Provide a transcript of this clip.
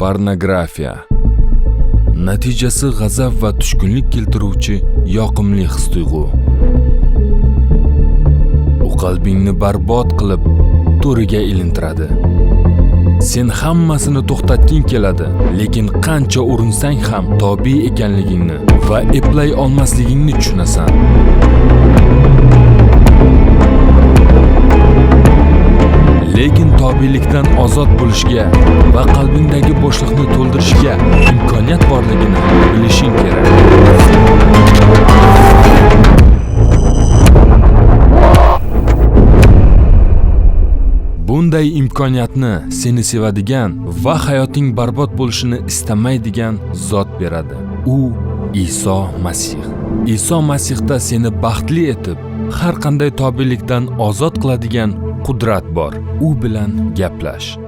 Pornografiya natijasi g'azab va tushkunlik keltiruvchi yoqimli his-tuyg'u. U qalbingni barbod qilib, to'riga ilintiradi. Sen hammasini to'xtatging keladi, lekin qancha urinsang ham tobiiy ekanligingni va eplay olmasligingni tushunasan. Tobiylikdan ozod bo'lishga va qalbingdagi bo'shliqni to'ldirishga imkoniyat borligini bilishing kerak. Bunday imkoniyatni seni sevadigan va hayoting barbod bo'lishini istamaydigan zot beradi. U Iso Masih. Iso Masihda seni baxtli etib, har qanday tobiylikdan ozod qiladigan qudrat bor. U bilan gaplash.